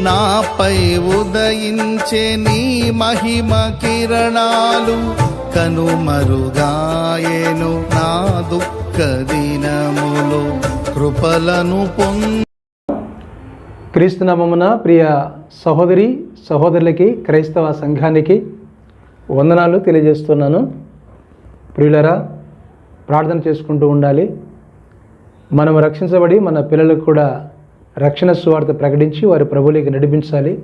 నాపై ఉదయించే నీ మహిమ కిరణాలు కనుమరుగాయేను నా దుఃఖ దినములు కృపలను పొంద. క్రీస్తునామమున ప్రియ సహోదరి సహోదరులకి క్రైస్తవ సంఘానికి వందనాలు తెలియజేస్తున్నాను. ప్రియులరా ప్రార్థన చేసుకుంటూ ఉండాలి. మనం రక్షించబడి మన పిల్లలకు కూడా రక్షణ సువార్త ప్రకటించి వారి ప్రభువులకి నడిపించాలి.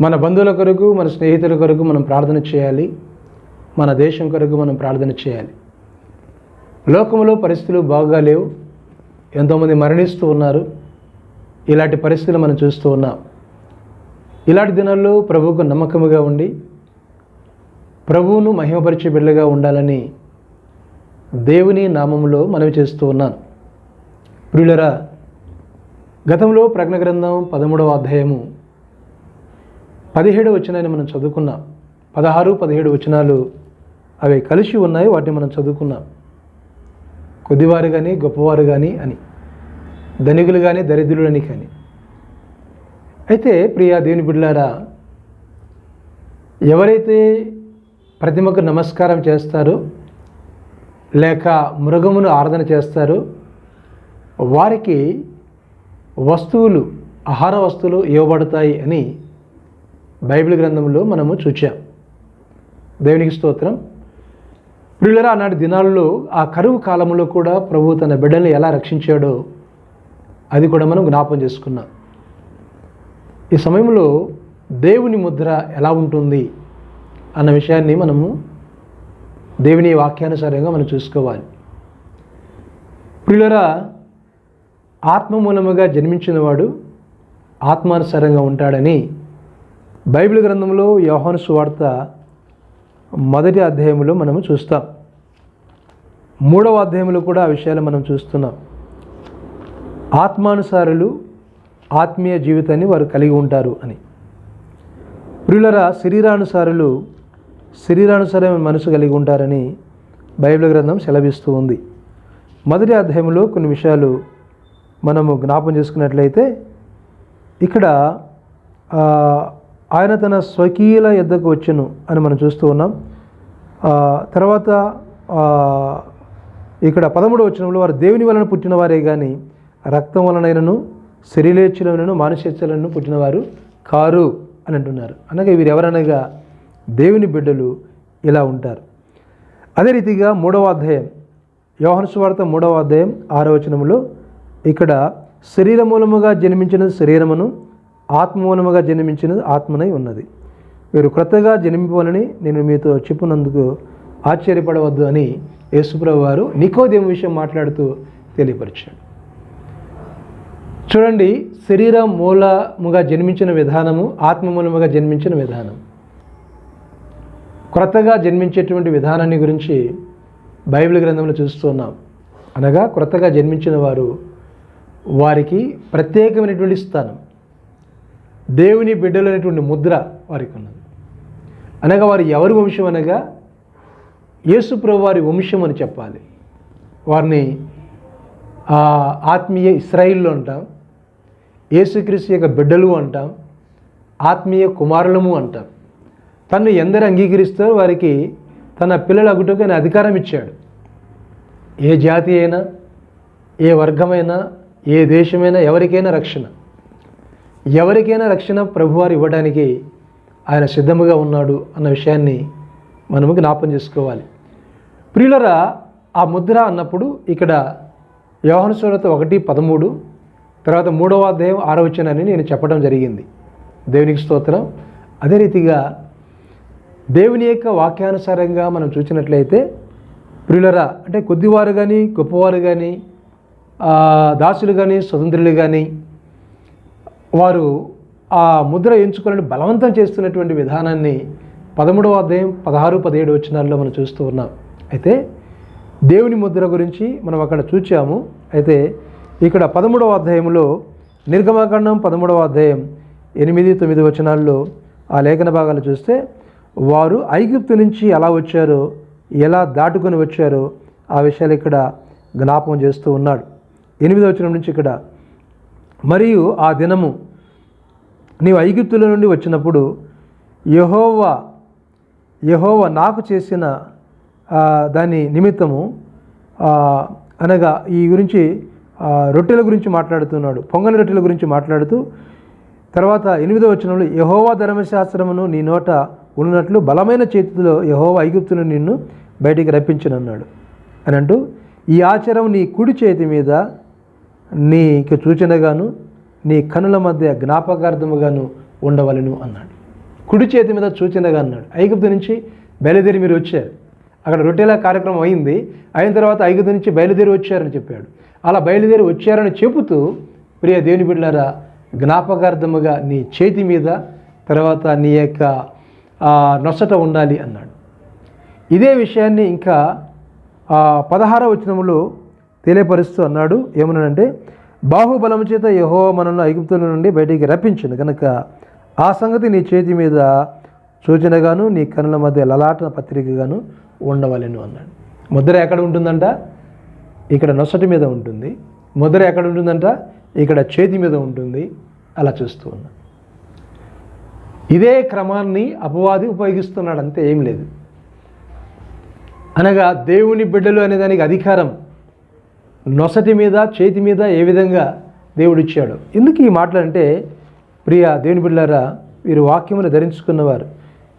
మన బంధువుల కొరకు మన స్నేహితుల కొరకు మనం ప్రార్థన చేయాలి. మన దేశం కొరకు మనం ప్రార్థన చేయాలి. లోకంలో పరిస్థితులు బాగా లేవు. ఎంతోమంది మరణిస్తూ ఉన్నారు. ఇలాంటి పరిస్థితులు మనం చూస్తూ ఉన్నాం. ఇలాంటి దినాల్లో ప్రభువుకు నమ్మకముగా ఉండి ప్రభువును మహిమపరిచే బిడ్డగా ఉండాలని దేవుని నామములో మనవి చేస్తూ ఉన్నాను. ప్రియులరా గతంలో ప్రజ్ఞ గ్రంథం పదమూడవ అధ్యాయము పదిహేడు వచనాన్ని మనం చదువుకున్నాం పదహారు పదిహేడు వచనాలు అవి కలిసి ఉన్నాయి వాటిని మనం చదువుకున్నాం కొద్దివారు కానీ గొప్పవారు కానీ అని ధనికులు కానీ దరిద్రులని కానీ. అయితే ప్రియా దేవుని బిడ్డలారా ఎవరైతే ప్రతిమకు నమస్కారం చేస్తారో లేక మృగమును ఆరాధన చేస్తారో వారికి వస్తువులు ఆహార వస్తువులు ఇవ్వబడతాయి అని బైబిల్ గ్రంథంలో మనము చూచాం. దేవునికి స్తోత్రం. ప్రియులరా ఆనాటి దినాల్లో ఆ కరువు కాలంలో కూడా ప్రభు తన బిడ్డల్ని ఎలా రక్షించాడో అది కూడా మనం జ్ఞాపం చేసుకున్నాం. ఈ సమయంలో దేవుని ముద్ర ఎలా ఉంటుంది అన్న విషయాన్ని మనము దేవుని వాక్యానుసారంగా మనం చూసుకోవాలి. ప్రియులరా ఆత్మ మూలముగా జన్మించినవాడు ఆత్మానుసారంగా ఉంటాడని బైబిల్ గ్రంథంలో యోహాను సువార్త మొదటి అధ్యాయంలో మనము చూస్తాం. మూడవ అధ్యాయంలో కూడా ఆ విషయాలు మనం చూస్తున్నాం. ఆత్మానుసారులు ఆత్మీయ జీవితాన్ని వారు కలిగి ఉంటారు అని. ప్రియులరా శరీరానుసారులు శరీరానుసారమైన మనసు కలిగి ఉంటారని బైబిల్ గ్రంథం సెలవిస్తూ ఉంది. మొదటి అధ్యాయంలో కొన్ని విషయాలు మనము జ్ఞాపం చేసుకున్నట్లయితే ఇక్కడ ఆయన తన స్వకీయుల యుద్ధకు వచ్చును అని మనం చూస్తూ ఉన్నాం. తర్వాత ఇక్కడ పదమూడు వచనంలో వారు దేవుని వలన పుట్టినవారే కానీ రక్తం వలనైనను శరీరేచ్ఛలనను మానుషేచ్ఛలను పుట్టినవారు కారు అని అంటున్నారు. అనగా వీరు ఎవరనగా దేవుని బిడ్డలు ఇలా ఉంటారు. అదే రీతిగా మూడవ అధ్యాయం యోహన్సు వార్త మూడవ అధ్యాయం ఆరో వచనంలో ఇక్కడ శరీర మూలముగా జన్మించినది శరీరమును ఆత్మ మూలముగా జన్మించినది ఆత్మనై ఉన్నది. మీరు క్రొత్తగా జన్మింపాలని నేను మీతో చెప్పినందుకు ఆశ్చర్యపడవద్దు అని యేసుప్రభు వారు నికోదేము విషయం మాట్లాడుతూ తెలియపరిచాడు. చూడండి శరీర మూలముగా జన్మించిన విధానము ఆత్మ మూలముగా జన్మించిన విధానం. క్రొత్తగా జన్మించేటువంటి విధానాన్ని గురించి బైబిల్ గ్రంథంలో చూస్తున్నాం. అనగా క్రొత్తగా జన్మించిన వారు వారికి ప్రత్యేకమైనటువంటి స్థానం. దేవుని బిడ్డలైనటువంటి ముద్ర వారికి ఉన్నది అనగా వారు ఎవరి వంశం అనగా యేసుప్రభు వారి వంశం అని చెప్పాలి. వారిని ఆత్మీయ ఇస్రాయిల్లో అంటాం యేసుక్రీస్తు యొక్క బిడ్డలు అంటాం ఆత్మీయ కుమారులము అంటాం. తను ఎందరు అంగీకరిస్తారో వారికి తన పిల్లల అగుటకు అధికారం ఇచ్చాడు. ఏ జాతి అయినా ఏ వర్గమైనా ఏ దేశమైనా ఎవరికైనా రక్షణ. ఎవరికైనా రక్షణ ప్రభువారు ఇవ్వడానికి ఆయన సిద్ధముగా ఉన్నాడు అన్న విషయాన్ని మనము జ్ఞాపం చేసుకోవాలి. ప్రియులరా ఆ ముద్ర అన్నప్పుడు ఇక్కడ యోహాను ఒకటి పదమూడు తర్వాత మూడవ అధ్యాయం ఆరవచనని నేను చెప్పడం జరిగింది. దేవునికి స్తోత్రం. అదే రీతిగా దేవుని యొక్క వాక్యానుసారంగా మనం చూసినట్లయితే ప్రియులరా అంటే కొద్దివారు కానీ గొప్పవారు కానీ దాసులు కానీ స్వతంత్రులు కానీ వారు ఆ ముద్ర ఎంచుకోవాలని బలవంతం చేస్తున్నటువంటి విధానాన్ని పదమూడవ అధ్యాయం పదహారు పదిహేడు వచనాల్లో మనం చూస్తూ ఉన్నాం. అయితే దేవుని ముద్ర గురించి మనం అక్కడ చూచాము. అయితే ఇక్కడ పదమూడవ అధ్యాయంలో నిర్గమాకాండం పదమూడవ అధ్యాయం ఎనిమిది తొమ్మిది వచనాల్లో ఆ లేఖన భాగాలు చూస్తే వారు ఐగుప్తు నుంచి ఎలా వచ్చారో ఎలా దాటుకొని వచ్చారో ఆ విషయాలు ఇక్కడ జ్ఞాపకం చేస్తూ ఉన్నాడు. ఎనిమిదవ వచనం నుంచి ఇక్కడ మరియు ఆ దినము నీవు ఐగుప్తుల నుండి వచ్చినప్పుడు యహోవా యహోవా నాకు చేసిన దాని నిమిత్తము అనగా ఈ గురించి రొట్టెల గురించి మాట్లాడుతున్నాడు. పొంగని రొట్టెల గురించి మాట్లాడుతూ తర్వాత ఎనిమిదో వచనంలో యహోవా ధర్మశాస్త్రమును నీ నోట ఉన్నట్లు బలమైన చేతిలో యహోవా ఐగుప్తును నిన్ను బయటికి రప్పించనన్నాడు. అని అంటూ ఈ ఆచారం నీ కుడి చేతి మీద నీకు సూచనగాను నీ కనుల మధ్య జ్ఞాపకార్థముగాను ఉండవలను అన్నాడు. కుడి చేతి మీద సూచనగా అన్నాడు. ఐగుప్తు నుంచి బయలుదేరి మీరు వచ్చారు. అక్కడ రొట్టెలా కార్యక్రమం అయింది. అయిన తర్వాత ఐగుప్తు నుంచి బయలుదేరి వచ్చారని చెప్పాడు. అలా బయలుదేరి వచ్చారని చెబుతూ ప్రియ దేవుని బిడ్డలారా జ్ఞాపకార్థముగా నీ చేతి మీద తర్వాత నీ యొక్క నొసట ఉండాలి అన్నాడు. ఇదే విషయాన్ని ఇంకా పదహార పదహారవ వచనములో తెలియపరుస్తూ అన్నాడు. ఏమన్నాడంటే బాహుబలం చేత యహో మనల్ని ఐగుప్తుల నుండి బయటికి రప్పించింది. కనుక ఆ సంగతి నీ చేతి మీద సూచనగాను నీ కనుల మధ్య లలాటన పత్రికగాను ఉండవలెను అన్నాడు. ముద్ర ఎక్కడ ఉంటుందంట? ఇక్కడ నొసటి మీద ఉంటుంది. ముద్ర ఎక్కడ ఉంటుందంట? ఇక్కడ చేతి మీద ఉంటుంది. అలా చూస్తూ ఉన్నా. ఇదే క్రమాన్ని అపవాది ఉపయోగిస్తున్నాడు అంతే ఏం లేదు. అనగా దేవుని బిడ్డలు అనే దానికి అధికారం నొసటి మీద చేతి మీద ఏ విధంగా దేవుడు ఇచ్చాడు ఎందుకు ఈ మాటలంటే ప్రియ దేవుని బిడ్డారా వీరు వాక్యమును ధరించుకున్నవారు.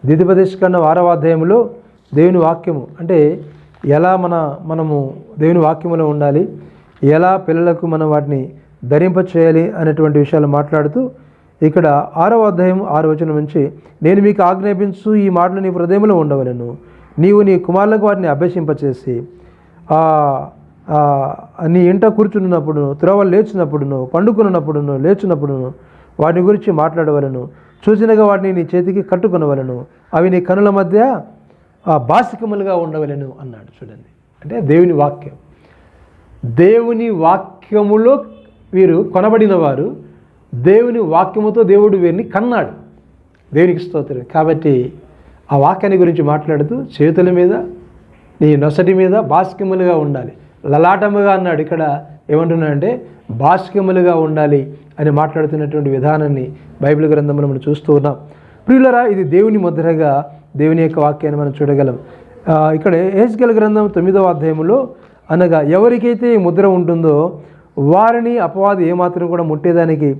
ద్వితీయోపదేశ కన్నా వారవ అధ్యాయంలో దేవుని వాక్యము. అంటే ఎలా మన మనము దేవుని వాక్యములో ఉండాలి? ఎలా పిల్లలకు మనం వాటిని ధరింప చేయాలి? అనేటువంటి విషయాలు మాట్లాడుతూ ఇక్కడ ఆరవ అధ్యాయం ఆరు వచనం నుంచి నేను మీకు ఆజ్ఞాపించు ఈ మాటలు నీ హృదయంలో ఉండవలను. నీవు నీ కుమారులకు వాటిని అభ్యసింపచేసి నీ ఇంట కూర్చున్నప్పుడు త్రోవలు లేచినప్పుడును పండుకున్నప్పుడును లేచినప్పుడును వాటి గురించి మాట్లాడవలను చూసినగా వాటిని నీ చేతికి కట్టుకునవలను అవి నీ కనుల మధ్య బాసికములుగా ఉండవలను అన్నాడు చూడండి. అంటే దేవుని వాక్యం. దేవుని వాక్యములో వీరు కొనబడిన వారు దేవుని వాక్యముతో దేవుడు వీరిని కన్నాడు. దేవునికి స్తోత్రం. కాబట్టి ఆ వాక్యాన్ని గురించి మాట్లాడుతూ చేతుల మీద నీ నొసటి మీద బాస్కిములుగా ఉండాలి. లలాటముగా అన్నాడు. ఇక్కడ ఏమంటున్నాడంటే బాష్కములుగా ఉండాలి అని మాట్లాడుతున్నటువంటి విధానాన్ని బైబిల్ గ్రంథంలో మనం చూస్తూ ఉన్నాం. ప్రియులరా ఇది దేవుని ముద్రగా దేవుని యొక్క వాక్యాన్ని మనం చూడగలం. ఇక్కడ ఏస్కెల్ గ్రంథం తొమ్మిదవ అధ్యాయంలో అనగా ఎవరికైతే ఈ ముద్ర ఉంటుందో వారిని అపవాది ఏమాత్రం కూడా ముట్టేదానికి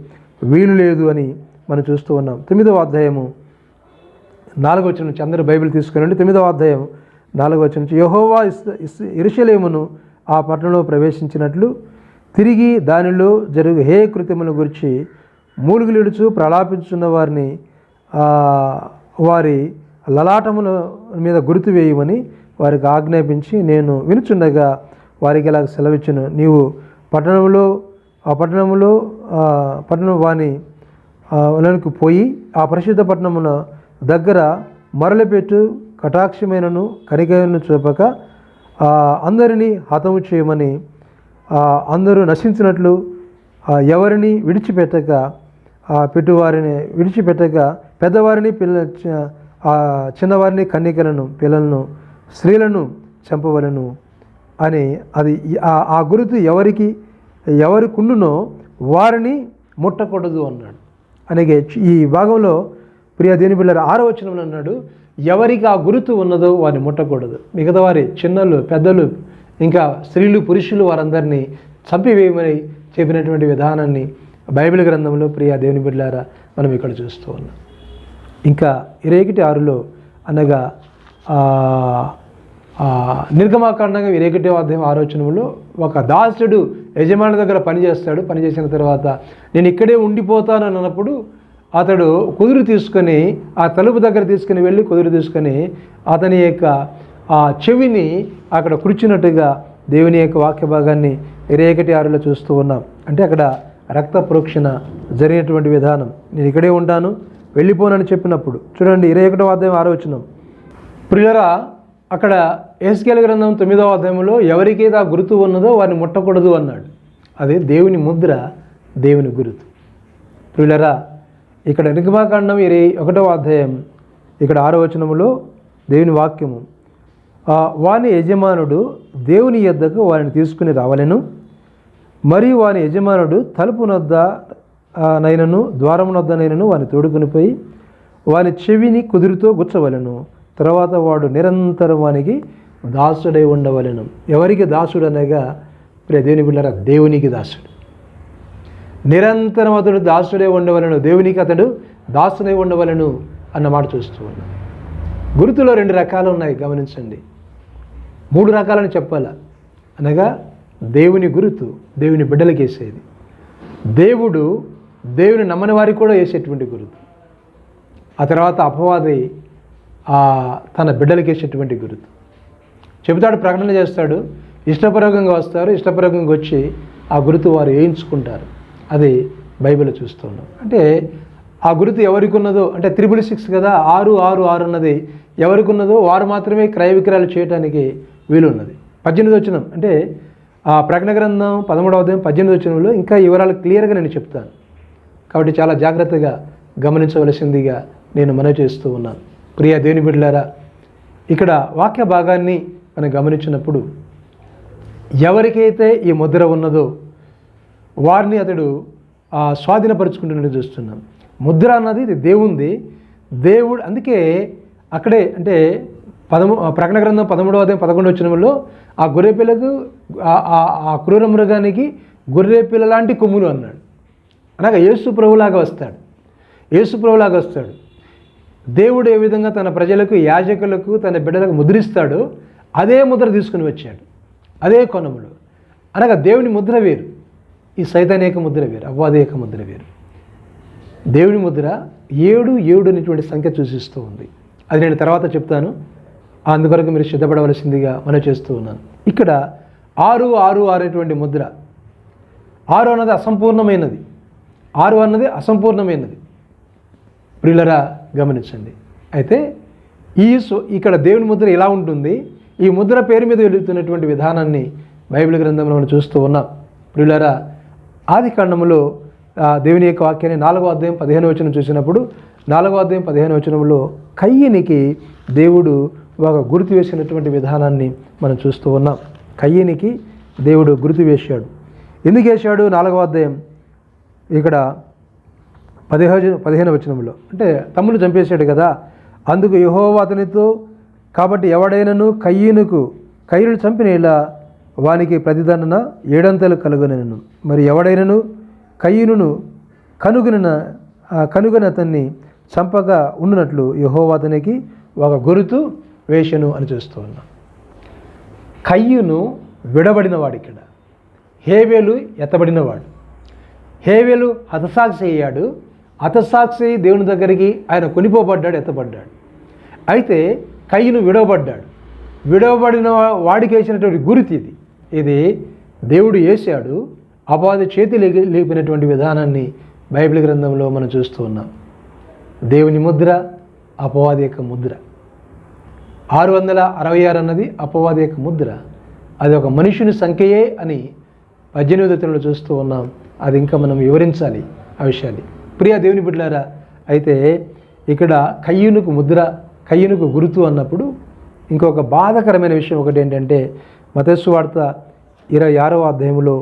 వీలు లేదు అని మనం చూస్తూ ఉన్నాం. తొమ్మిదవ అధ్యాయము నాలుగో వచ్చిన నుంచి అందరూ బైబిల్ తీసుకురండి. తొమ్మిదవ అధ్యాయం నాలుగో వచ్చిన నుంచి యహోవా ఇస్ ఇరుషలేమును ఆ పట్టణంలో ప్రవేశించినట్లు తిరిగి దానిలో జరుగు హే కృత్యముల గురించి మూలుగులిడుచు ప్రలాపించున్న వారిని వారి లలాటముల మీద గుర్తు వేయమని వారికి ఆజ్ఞాపించి నేను వినుచుండగా వారికి ఇలా సెలవిచ్చును. నీవు పట్టణంలో ఆ పట్టణంలో పట్టణం వాని వలనకు పోయి ఆ పరిశుద్ధ పట్టణమున దగ్గర మరలపెట్టు కటాక్షమైనను కనికను చూపక అందరినీ హతము చేయమని అందరూ నశించినట్లు ఎవరిని విడిచిపెట్టక ఆ, పెట్టువారిని విడిచిపెట్టక పెద్దవారిని పిల్ల చిన్నవారిని కన్నికలను పిల్లలను స్త్రీలను చంపవలను అని అది ఆ- గురుతు ఎవరికి ఎవరి కుండునో వారిని ముట్టకూడదు అన్నాడు. అలాగే ఈ భాగంలో ప్రియ దేని బిళ్ళ ఆరో వచనంలో అన్నాడు ఎవరికి ఆ గురుతు ఉన్నదో వారిని ముట్టకూడదు. మిగతా వారి చిన్నలు పెద్దలు ఇంకా స్త్రీలు పురుషులు వారందరినీ చంపివేయమని చెప్పినటువంటి విధానాన్ని బైబిల్ గ్రంథంలో ప్రియ దేవుని బిడ్డారా మనం ఇక్కడ చూస్తూ ఉన్నాం. ఇంకా ఇరేకటి ఆరులో అనగా నిర్గమాకాండంగా ఇరేకటి అధ్యాయం ఆలోచనలో ఒక దాసుడు యజమాని దగ్గర పనిచేస్తాడు పనిచేసిన తర్వాత నేను ఇక్కడే ఉండిపోతాను అన్నప్పుడు అతడు కుదురు తీసుకొని ఆ తలుపు దగ్గర తీసుకుని వెళ్ళి కుదురు తీసుకొని అతని యొక్క ఆ చెవిని అక్కడ కూర్చున్నట్టుగా దేవుని యొక్క వాక్య భాగాన్ని రేకటి ఆరులో చూస్తూ ఉన్నాం. అంటే అక్కడ రక్త ప్రోక్షణ జరిగినటువంటి విధానం. నేను ఇక్కడే ఉంటాను వెళ్ళిపోనని చెప్పినప్పుడు. చూడండి ఇరవై ఒకటో అధ్యాయం ఆరోచనం ప్రియులరా అక్కడ ఏస్కేల గ్రంథం తొమ్మిదవ అధ్యాయంలో ఎవరికైతే ఆ గుర్తు ఉన్నదో వారిని ముట్టకూడదు అన్నాడు. అదే దేవుని ముద్ర దేవుని గురుతు. ప్రియులరా ఇక్కడ నిర్గమాకాండం ఇరవై ఒకటవ అధ్యాయం ఇక్కడ ఆరో వచనములో దేవుని వాక్యము. వాని యజమానుడు దేవుని యొద్దకు వారిని తీసుకుని రావలెను. మరియు వాని యజమానుడు తలుపు నొద్ద ఆ, నైనను ద్వారమునొద్ద నైనను వాని తోడుకుని పోయి వాని చెవిని కుదురుతో గుచ్చవలను. తర్వాత వాడు నిరంతరం వానికి దాసుడై ఉండవలెను. ఎవరికి దాసుడు అనగా ప్రియ దేవుని బిళ్ళరా దేవునికి దాసుడు. నిరంతరం అతడు దాసుడే ఉండవలను దేవునికి అతడు దాసుడై ఉండవలను అన్నమాట చూస్తూ ఉన్నాం. గుర్తులో రెండు రకాలు ఉన్నాయి గమనించండి. మూడు రకాలని చెప్పాల. అనగా దేవుని గురుతు దేవుని బిడ్డలకి వేసేది దేవుడు దేవుని నమ్మని వారికి కూడా వేసేటువంటి గురుతు. ఆ తర్వాత అపవాది ఆ తన బిడ్డలకి వేసేటువంటి గురుతు. చెబుతాడు ప్రకటన చేస్తాడు. ఇష్టపూర్వకంగా వస్తారు ఇష్టపూర్వకంగా వచ్చి ఆ గురుతు వారు వేయించుకుంటారు. అది బైబిల్ చూస్తున్నాం అంటే ఆ గుర్తు ఎవరికి ఉన్నదో అంటే త్రిబుల్ సిక్స్ కదా ఆరు ఆరు ఆరు అన్నది ఎవరికి ఉన్నదో వారు మాత్రమే క్రయ విక్రయాలు చేయడానికి వీలు ఉన్నది పద్దెనిమిది వచ్చినం అంటే ఆ ప్రకటన గ్రంథం పదమూడవ అధ్యాయం పద్దెనిమిది వచ్చినంలో ఇంకా వివరాలు క్లియర్గా నేను చెప్తాను. కాబట్టి చాలా జాగ్రత్తగా గమనించవలసిందిగా నేను మనవి చేస్తూ ఉన్నాను. ప్రియ దేవుని బిడ్డలారా ఇక్కడ వాక్య భాగాన్ని మనం గమనించినప్పుడు ఎవరికైతే ఈ ముద్ర ఉన్నదో వారిని అతడు ఆ, స్వాధీనపరుచుకుంటున్నట్టు చూస్తున్నాం. ముద్ర అన్నది ఇది దేవుంది. దేవుడు అందుకే అక్కడే అంటే పదము ప్రకటన గ్రంథం పదమూడవ అధ్యాయం పదకొండు వచ్చినంలో ఆ గొర్రె పిల్లకు ఆ- ఆ- ఆ క్రూర మృగానికి గొర్రె పిల్ల లాంటి కొమ్ములు అన్నాడు. అనగా యేసు ప్రభులాగా వస్తాడు. యేసు ప్రభులాగా వస్తాడు. దేవుడు ఏ విధంగా తన ప్రజలకు యాజకులకు తన బిడ్డలకు ముద్రిస్తాడో అదే ముద్ర తీసుకుని వచ్చాడు. అదే కొనములు అనగా దేవుని ముద్ర వేరు. ఈ సైతానేక ముద్ర వేరు అవ్వాదేక ముద్ర వేరు. దేవుని ముద్ర ఏడు ఏడు అనేటువంటి సంఖ్య సూచిస్తూ ఉంది. అది నేను తర్వాత చెప్తాను. అందుకొరకు మీరు సిద్ధపడవలసిందిగా మనం చేస్తూ ఉన్నాను. ఇక్కడ ఆరు ఆరు ఆరు అనేటువంటి ముద్ర. ఆరు అన్నది అసంపూర్ణమైనది. ఆరు అన్నది అసంపూర్ణమైనది. ప్రియులరా గమనించండి. అయితే ఈ సో ఇక్కడ దేవుని ముద్ర ఇలా ఉంటుంది? ఈ ముద్ర పేరు మీద వెలుగుతున్నటువంటి విధానాన్ని బైబిల్ గ్రంథంలో మనం చూస్తూ ఉన్నాం. ప్రియులరా ఆది కాండములో దేవుని యొక్క వాక్యాన్ని నాలుగో అధ్యాయం పదిహేను వచనం చూసినప్పుడు నాలుగో అధ్యాయం పదిహేను వచనంలో కయ్యనికి దేవుడు ఒక గుర్తు వేసినటువంటి విధానాన్ని మనం చూస్తూ ఉన్నాం. కయ్యనికి దేవుడు గుర్తు వేశాడు. ఎందుకు వేశాడు? నాలుగో అధ్యాయం ఇక్కడ పదిహేను పదిహేను వచనంలో. అంటే తమ్ముడు చంపేశాడు కదా. అందుకు యెహోవా అతనితో కాబట్టి ఎవడైనను కయ్యనుకు కయ్యను చంపిన ఇలా వానికి ప్రతిదండన ఏడంతలు కలుగునను మరి ఎవడైనను? కయ్యును కనుగొన కనుగొని అతన్ని చంపగా ఉన్నట్లు యహోవా అతనికి ఒక గురుతు వేషను అని చూస్తూ ఉన్నాం కయ్యును విడబడినవాడు ఇక్కడ హేవేలు ఎత్తబడినవాడు. హేవేలు హతసాక్షి అయ్యాడు. హతసాక్షి దేవుని దగ్గరికి ఆయన కొనిపోబడ్డాడు ఎత్తబడ్డాడు. అయితే కయ్యను విడవబడ్డాడు. విడవబడిన వాడికి వేసినటువంటి గురితి ఇది. ఇది దేవుడు వేశాడు అపాధి చేతి లేపినటువంటి విధానాన్ని బైబిల్ గ్రంథంలో మనం చూస్తూ ఉన్నాం. దేవుని ముద్ర అపవాది యొక్క ముద్ర. ఆరు వందల అరవై ఆరు అన్నది అపవాది యొక్క ముద్ర. అది ఒక మనుషుని సంఖ్యయే అని పద్దెనిమిది చూస్తూ ఉన్నాం. అది ఇంకా మనం వివరించాలి ఆ విషయాన్ని. ప్రియ దేవుని బిడ్డలారా అయితే ఇక్కడ కయ్యూనుకు ముద్ర కయ్యూనుకు గురుతు అన్నప్పుడు ఇంకొక బాధకరమైన విషయం ఒకటి ఏంటంటే మతస్సు వార్త ఇరవై ఆరవ అధ్యాయంలో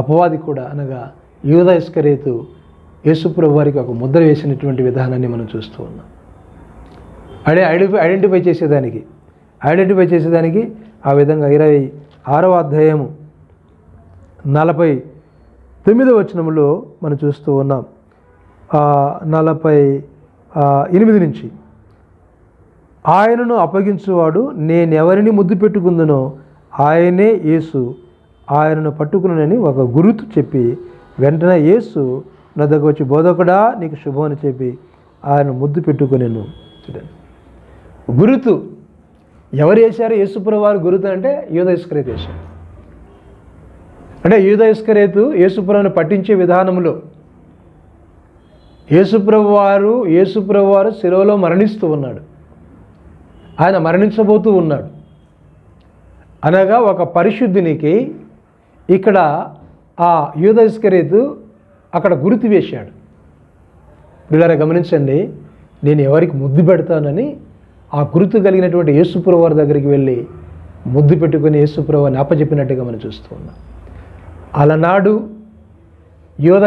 అపవాది కూడా అనగా యూద ఇస్కరేతు యేసుప్రభు వారికి ఒక ముద్ర వేసినటువంటి విధానాన్ని మనం చూస్తూ ఉన్నాం. అడే ఐడెంటిఫై ఐడెంటిఫై చేసేదానికి ఐడెంటిఫై చేసేదానికి ఆ విధంగా ఇరవై ఆరవ అధ్యాయము నలభై తొమ్మిదవ వచనంలో మనం చూస్తూ ఉన్నాం. నలభై ఎనిమిది నుంచి ఆయనను అప్పగించువాడు నేనెవరిని ముద్దు పెట్టుకుందునో ఆయనే యేసు. ఆయనను పట్టుకునని ఒక గురుతు చెప్పి వెంటనే యేసు నా దగ్గర వచ్చి బోధకుడా నీకు శుభం అని చెప్పి ఆయన ముద్దు పెట్టుకునేను. చూడండి. గురుతు ఎవరు వేశారు యేసుప్రభు వారు గురుతు అంటే యూద వేశారు అంటే యూద ఇస్కరేతు యేసుప్రభుని పట్టించే విధానంలో యేసుప్రభు వారు యేసుప్రభు వారు శిలువలో మరణిస్తూ ఉన్నాడు. ఆయన మరణించబోతూ ఉన్నాడు. అనగా ఒక పరిశుద్ధునికి ఇక్కడ ఆ యూదస్కరేతు అక్కడ గుర్తు వేశాడు. పిల్లరా గమనించండి నేను ఎవరికి ముద్దు పెడతానని ఆ గుర్తు కలిగినటువంటి యేసుప్రభు వారి దగ్గరికి వెళ్ళి ముద్దు పెట్టుకుని యేసుప్రభు అని అప్పచెప్పినట్టుగా మనం చూస్తూ ఉన్నాం. అలనాడు యోధ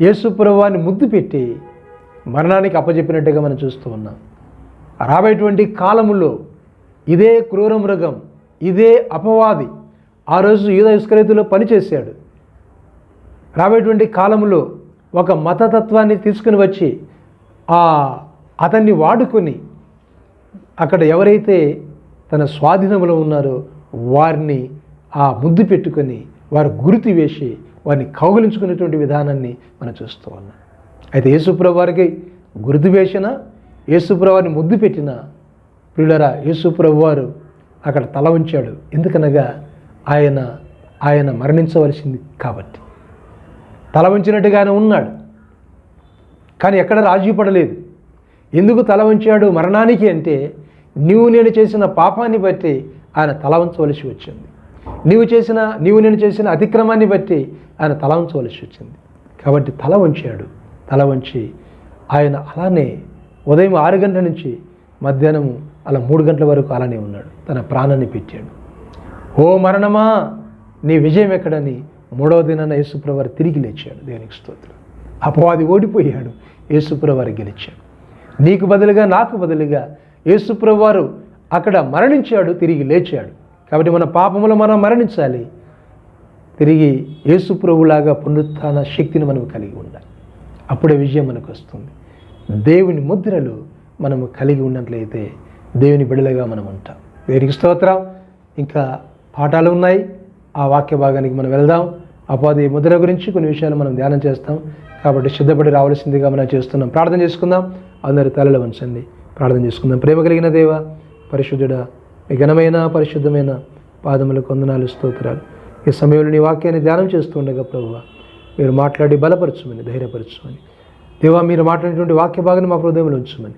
యేసుప్రభువాన్ని ముద్దు పెట్టి మరణానికి అప్పచెప్పినట్టుగా మనం చూస్తూ ఉన్నాం. రాబోయేటువంటి కాలములో ఇదే క్రూర మృగం ఇదే అపవాది. ఆ రోజు యూద ఇస్కరేతులో పనిచేశాడు. రాబోయేటువంటి కాలంలో ఒక మతతత్వాన్ని తీసుకుని వచ్చి ఆ అతన్ని వాడుకొని అక్కడ ఎవరైతే తన స్వాధీనంలో ఉన్నారో వారిని ఆ ముద్దు పెట్టుకొని వారు గుర్తు వేసి వారిని కౌగులించుకునేటువంటి విధానాన్ని మనం చూస్తూ ఉన్నాం. అయితే యేసుప్రభు వారికి గుర్తు వేసిన యేసుప్రభు వారిని ముద్దు పెట్టిన ప్రియులరా యేసుప్రభు వారు అక్కడ తల ఉంచాడు ఎందుకనగా ఆయన ఆయన మరణించవలసింది కాబట్టి. తల ఉంచినట్టుగానే ఉన్నాడు. కానీ ఎక్కడ రాజీ పడలేదు. ఎందుకు తల ఉంచాడు మరణానికి అంటే నీవు నేను చేసిన పాపాన్ని బట్టి ఆయన తల ఉంచవలసి వచ్చింది. నీవు చేసిన నీవు నేను చేసిన అతిక్రమాన్ని బట్టి ఆయన తల ఉంచవలసి వచ్చింది. కాబట్టి తల వంచాడు. తల వంచి ఆయన అలానే ఉదయం ఆరు గంటల నుంచి మధ్యాహ్నము అలా మూడు గంటల వరకు అలానే ఉన్నాడు. తన ప్రాణాన్ని పెట్టాడు. ఓ మరణమా నీ విజయం ఎక్కడని? మూడవ దినాన యేసుప్రవారు తిరిగి లేచాడు దేవునికి స్తోత్రం. అపవాది ఓడిపోయాడు. యేసుప్రవారు గెలిచాడు నీకు బదులుగా నాకు బదులుగా యేసుప్రవారు అక్కడ మరణించాడు తిరిగి లేచాడు. కాబట్టి మన పాపములు మనం మరణించాలి. తిరిగి యేసుప్రభులాగా పునరుత్థాన శక్తిని మనం కలిగి ఉండాలి. అప్పుడే విజయం మనకు వస్తుంది. దేవుని ముద్రలు మనము కలిగి ఉన్నట్లయితే దేవుని బిడలగా మనం ఉంటాం. దేవునికి స్తోత్రం. ఇంకా పాఠాలు ఉన్నాయి. ఆ వాక్య భాగానికి మనం వెళ్దాం. అపాది ముద్ర గురించి కొన్ని విషయాలు మనం ధ్యానం చేస్తాం. కాబట్టి సిద్ధపడి రావాల్సిందిగా మనం చేస్తున్నాం. ప్రార్థన చేసుకుందాం. అందరి తలలో ఉంచండి ప్రార్థన చేసుకుందాం. ప్రేమ కలిగిన దేవ పరిశుద్ధుడా మీ ఘనమైన పరిశుద్ధమైన పాదములు కొందనాలు స్తోత్రాలు. ఈ సమయంలో నీ వాక్యాన్ని ధ్యానం చేస్తుండగా ప్రభు మీరు మాట్లాడి బలపరచమని ధైర్యపరచమని. దేవా మీరు మాట్లాడినటువంటి వాక్య భాగాన్ని మా హృదయంలో ఉంచమని.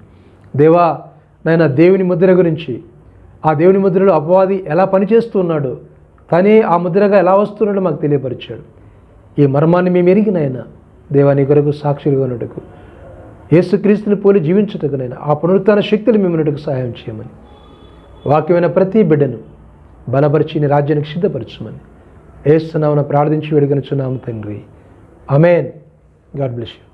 దేవా నాయన దేవుని ముద్ర గురించి. ఆ దేవుని ముద్రలో అపవాది ఎలా పనిచేస్తున్నాడు తనే ఆ ముద్రగా ఎలా వస్తున్నాడో మాకు తెలియపరిచాడు. ఈ మర్మాన్ని మేము ఎరిగినైనా దేవా దేవాని కొరకు సాక్షులుగా ఉన్నట్టుకు. యేసుక్రీస్తుని పోలి జీవించుటకునైనా ఆ పునరుత్న శక్తులు మేము సహాయం చేయమని. వాక్యమైన ప్రతి బిడ్డను బలపరిచి నీ రాజ్యానికి సిద్ధపరచమని. ఏస్తున్నామని ప్రార్థించి వేడుకొనుచున్నాము తండ్రి. Amen God bless you.